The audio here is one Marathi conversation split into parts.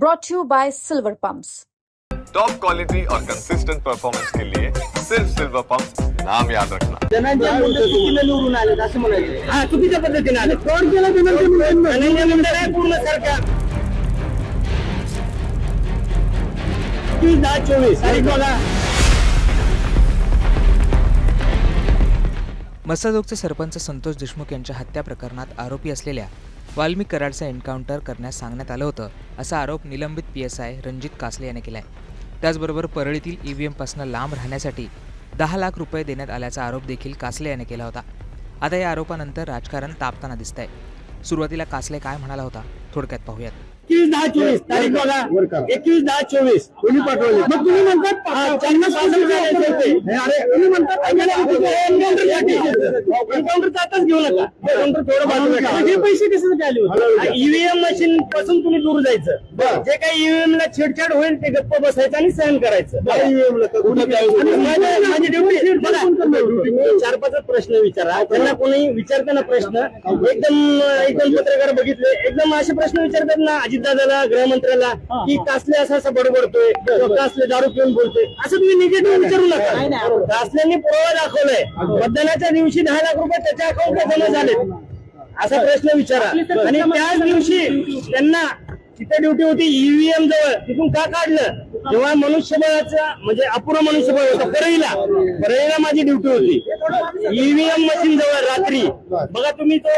brought to you by Silver Pumps. Top quality और कंसिस्टेंट परफॉर्मेंस के लिए सिर्फ सिल्वर पंप नाम याद रखना धनंजय मुंडे चुकीनं निवडून आले असं म्हणायचं हा चुकीच्या पद्धतीने आले फ्रॉड केला धनंजय मुंडे धनंजय मुंडे नाही पूर्ण सरकार तीस दहा चोवीस तारीख बघा मसाजोगचे सरपंच संतोष देशमुख यांच्या हत्या प्रकरणात आरोपी असलेल्या वाल्मिक कराडचं एन्काउंटर करण्यास सांगण्यात आलं होतं असा आरोप निलंबित P S I Ranjit Kasle याने केला आहे त्याचबरोबर परळीतील ई व्ही एमपासून लांब राहण्यासाठी दहा लाख रुपये देण्यात आल्याचा आरोप देखील कासले याने केला होता. आता या आरोपानंतर राजकारण तापताना दिसत आहे सुरुवातीला कासले काय म्हणाला होता थोडक्यात पाहूयात. एकवीस दहा चोवीस तारीख बघा एकवीस दहा चोवीस कोणी पाठवले मग तुम्ही म्हणतात हा, त्यांना सादर करायचे होते. अरे तुम्ही म्हणतात एन्काउंटर आताच घेऊ नका एन्काउंटर थोडं बाजूला. हे पैसे कसे आले होते ईव्हीएम मशीन पासून तुम्ही दूर जायचं जे काही ईव्हीएम ला छेडछाड होईल ते गप्प बसायचं आणि सहन करायचं आणि माझ्या- माझी ड्युटी बघा, तुम्ही चार पाच प्रश्न विचारा त्यांना कोणी विचारताना प्रश्न एकदम एकदम पत्रकार बघितले एकदम असे प्रश्न विचारतात ना अजितदादाला गृहमंत्र्याला की कासले असं असं बडबडतोय कासले दारू पिऊन बोलतोय असं तुम्ही निगेटिव्ह विचारू नका. कासल्यांनी पुरावा दाखवलाय. मतदानाच्या दिवशी दहा लाख रुपये त्याच्या अकाउंटला जमा झाले असा प्रश्न विचारा. आणि त्याच दिवशी त्यांना तिथे ड्युटी होती ईव्हीएम जवळ. तिथून का काढलं? जेव्हा मनुष्यबळाचा म्हणजे अपुरं मनुष्यबळ होतं परळीला. परळीला माझी ड्युटी होती. ईव्हीएम मशीन जवळ रात्री. बघा तुम्ही तो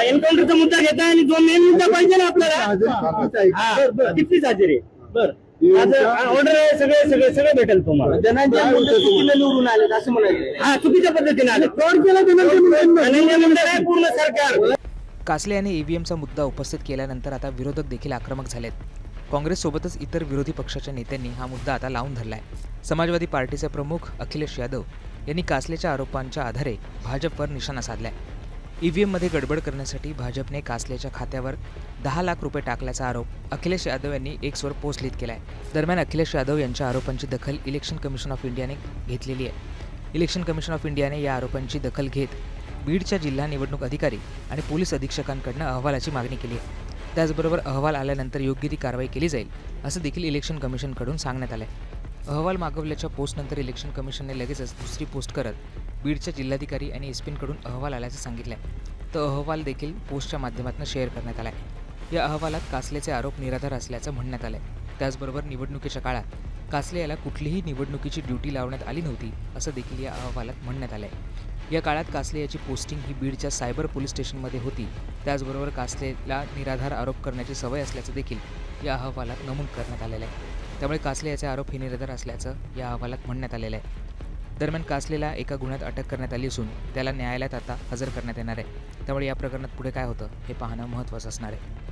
एन्काउंटरचा मुद्दा घेताय आणि जो मेन मुद्दा पाहिजे ना आपल्याला. कितीच हजेरी बर. ऑर्डर आहे सगळे सगळे सगळे भेटेल तुम्हाला. धनंजय मुंडे चुकीनं निवडून आले असं म्हणायचं हा चुकीच्या पद्धतीने आले. फ्रॉड केला धनंजय मुंडे पूर्ण सरकार. कासले यांनी ईव्हीएमचा मुद्दा उपस्थित केल्यानंतर आता विरोधक देखील आक्रमक झालेत. काँग्रेससोबतच इतर विरोधी पक्षाच्या नेत्यांनी हा मुद्दा आता लावून धरलाय. समाजवादी पार्टीचे प्रमुख अखिलेश यादव यांनी कासलेच्या आरोपांच्या आधारे भाजपवर निशाणा साधलाय. ईव्हीएममध्ये गडबड करण्यासाठी भाजपने कासलेच्या खात्यावर दहा लाख रुपये टाकल्याचा आरोप अखिलेश यादव यांनी एक्सवर पोस्ट लिहित केलाय. दरम्यान अखिलेश यादव यांच्या आरोपांची दखल इलेक्शन कमिशन ऑफ इंडियाने घेतलेली आहे. इलेक्शन कमिशन ऑफ इंडियाने या आरोपांची दखल घेत बीडच्या जिल्हा निवडणूक अधिकारी आणि पोलीस अधीक्षकांकडनं अहवालाची मागणी केली आहे. त्याचबरोबर अहवाल आल्यानंतर योग्य ती कारवाई केली जाईल असं देखील इलेक्शन कमिशनकडून सांगण्यात आलं आहे अहवाल मागवल्याच्या पोस्टनंतर इलेक्शन कमिशनने लगेचच दुसरी पोस्ट करत बीडच्या जिल्हाधिकारी आणि एसपींकडून अहवाल आल्याचं सांगितलं आहे तो अहवाल देखील पोस्टच्या माध्यमातून शेअर करण्यात आला आहे या अहवालात कासलेचे आरोप निराधार असल्याचं म्हणण्यात आलं आहे त्याचबरोबर निवडणुकीच्या काळात कासले याला कुठलीही निवडणुकीची ड्युटी लावण्यात आली नव्हती असं देखील या अहवालात म्हणण्यात आलं आहे या काळात कासले याची पोस्टिंग ही बीडच्या सायबर पोलीस स्टेशनमध्ये होती. त्याचबरोबर कासलेला निराधार आरोप करण्याची सवय असल्याचं देखील या अहवालात नमूद करण्यात आलेलं आहे. त्यामुळे कासले याचे आरोप हे निराधार असल्याचं या अहवालात म्हणण्यात आलेलं आहे. दरम्यान कासलेला एका गुन्ह्यात अटक करण्यात आली असून त्याला न्यायालयात आता हजर करण्यात येणार आहे. त्यामुळे या प्रकरणात पुढे काय होतं हे पाहणं महत्त्वाचं असणार आहे.